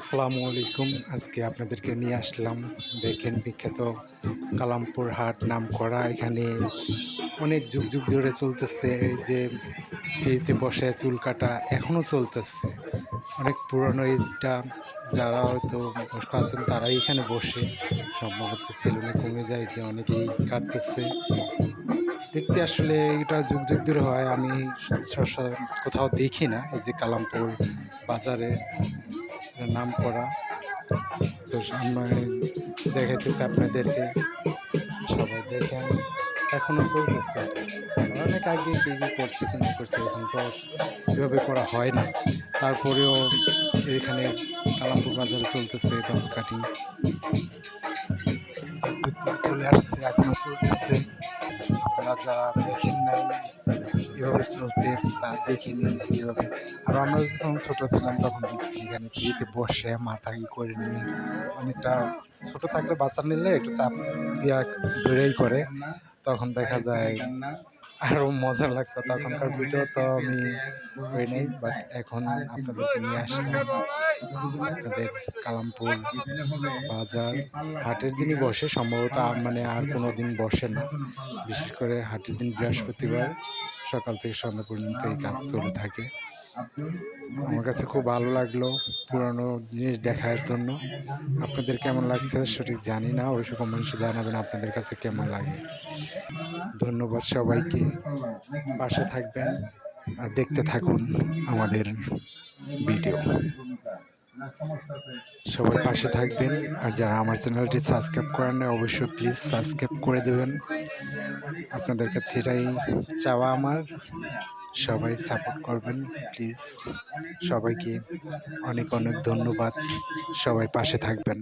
আসসালামু আলাইকুম। আজকে আপনাদেরকে নিয়ে আসলাম। দেখেন বিখ্যাত কালামপুর হাট নাম করা এখানে অনেক যুগ যুগ ধরে চলতেছে। এই যে ফ্রিতে বসে চুল কাটা এখনও চলতেছে। অনেক পুরনো এইটা যারা হয়তো বয়স্ক আছেন তারাই এখানে বসে। সম্ভবত সেলুনে কমে যায় যে অনেকেই কাটতেছে। দেখতে আসলে এটা যুগ যুগ ধরে হয়। আমি কোথাও দেখি না। এই যে কালামপুর বাজারে নাম করা। তো সামনে দেখাইতেছে আপনাদেরকে। সবাই দেখেন এখনও চলতেছে। অনেক আগে কে কী করছে, কি করছে, এখন তো এভাবে করা হয় না। তারপরেও এখানে কালামপুর বাজারে চলতেছে বাবু কাটিং চলে আসছে এখনও চলতেছে আপনারা যারা দেখেন নাই, এভাবে চলতে তা নিন কীভাবে আর আমরা যখন ছোটো ছিলাম, তখন দেখছি এখানে বিয়েতে বসে মাথা ই করে নিয়ে অনেকটা ছোটো থাকলে বাচ্চা নিলে একটু চাপ দেওয়া ধরেই করে। তখন দেখা যায় আরও মজা লাগতো। তখনকার ভিডিও তো আমি নাই বাট এখন আপনাদেরকে নিয়ে আসলাম। আপনাদের কালামপুর বাজার, হাটের দিনই বসে, সম্ভবত আর মানে আর কোনো দিন বসে না। বিশেষ করে হাটের দিন বৃহস্পতিবার, সকাল থেকে সন্ধ্যা পর্যন্ত এই কাজ চলে থাকে। আমার কাছে খুব ভালো লাগল পুরানো জিনিস দেখার জন্য। আপনাদের কেমন লাগছে সঠিক জানি না ওই সকল মানুষে জানাবেন আপনাদের কাছে কেমন লাগে। ধন্যবাদ সবাইকে। পাশে থাকবেন আর দেখতে থাকুন আমাদের ভিডিও। সবাই পাশে থাকবেন আর যারা আমার চ্যানেলটি সাবস্ক্রাইব করেন না অবশ্যই প্লিজ সাবস্ক্রাইব করে দেবেন। আপনাদের কাছে এটাই চাওয়া আমার। সবাই সাপোর্ট করবেন প্লিজ সবাইকে অনেক অনেক ধন্যবাদ। সবাই পাশে থাকবেন।